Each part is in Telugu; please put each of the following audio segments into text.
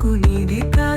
くに理科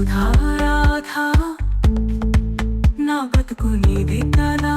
సుధారాధ నా బ్రతుకు నీది కదా.